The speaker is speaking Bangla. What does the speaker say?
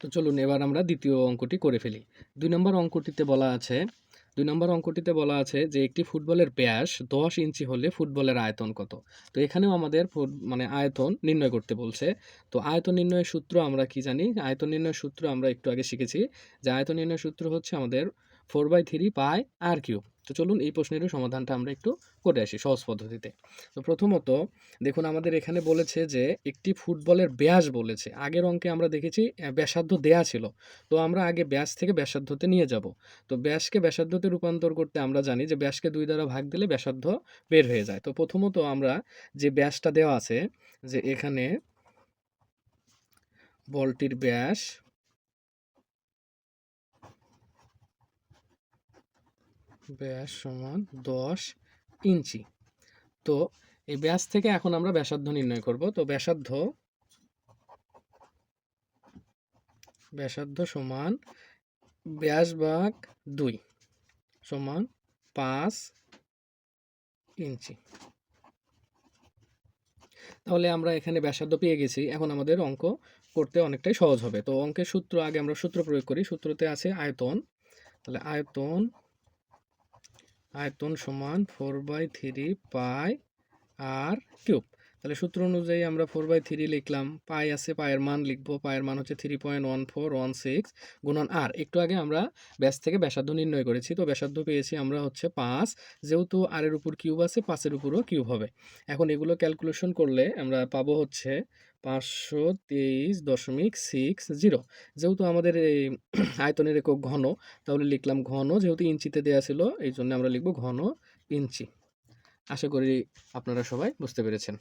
তো চলুন এবার আমরা দ্বিতীয় অঙ্কটি করে ফেলি। দুই নম্বর অঙ্কটিতে বলা আছে, দুই নম্বর অঙ্কটিতে বলা আছে যে একটি ফুটবলের ব্যাস দশ ইঞ্চি হলে ফুটবলের আয়তন কত। তো এখানেও আমাদের মানে আয়তন নির্ণয় করতে বলছে। তো আয়তন নির্ণয়ের সূত্র আমরা কি জানি? আয়তন নির্ণয়ের সূত্র আমরা একটু আগে শিখেছি যে আয়তন নির্ণয়ের সূত্র হচ্ছে আমাদের four by three pi r cube তো চলুন এই প্রশ্নেরও সমাধানটা আমরা একটু করে আসি সহজ পদ্ধতিতে। তো প্রথমত, দেখুন আমাদের এখানে বলেছে যে, একটি ফুটবলের ব্যাস বলেছে। আগের অঙ্কে আমরা দেখেছি ব্যাসার্ধ দেয়া ছিল। তো আমরা আগে ব্যাস থেকে ব্যাসার্ধতে নিয়ে যাব। তো ব্যাসকে ব্যাসার্ধতে রূপান্তর করতে আমরা জানি যে, ব্যাসকে দুই দ্বারা ভাগ দিলে ব্যাসার্ধ বের হয়ে যায়। তো প্রথমত আমরা যে ব্যাসটা দেওয়া আছে, যে এখানে বলটির ব্যাস ব্যাস সমান দশ ইঞ্চি। তো এই ব্যাস থেকে এখন আমরা ব্যাসার্ধ নির্ণয় করব। তো ব্যাসার্ধ ব্যাসার্ধ সমান ব্যাস ভাগ দুই সমান পাঁচ ইঞ্চি। তাহলে আমরা এখানে ব্যাসার্ধ পেয়ে গেছি। এখন আমাদের অঙ্ক করতে অনেকটাই সহজ হবে। তো অঙ্কের সূত্র, আগে আমরা সূত্র প্রয়োগ করি। সূত্রতে আছে আয়তন। তাহলে আয়তন আয়তন সমান four by three pi r cube তাহলে সূত্র অনুযায়ী আমরা ফোর বাই থ্রি লিখলাম, পাই আছে পায়ের মান লিখব, পায়ের মান হচ্ছে three point one four one six গুণন আর একটু আগে আমরা ব্যাস থেকে ব্যাসার্ধ নির্ণয় করেছি, তো ব্যাসার্ধ পেয়েছি আমরা হচ্ছে পাঁচ, যেহেতু আরের উপর কিউব আছে, পাঁচের উপরও কিউব হবে। এখন এগুলো ক্যালকুলেশন করলে আমরা পাবো হচ্ছে পাঁচশো তেইশ দশমিক সিক্স জিরো যেহেতু আমাদের এই আয়তনের একক ঘন, তাহলে লিখলাম ঘন, যেহেতু ইঞ্চিতে দেওয়া ছিল, এই জন্য আমরা লিখব ঘন ইঞ্চি। আশা করি আপনারা সবাই বুঝতে পেরেছেন।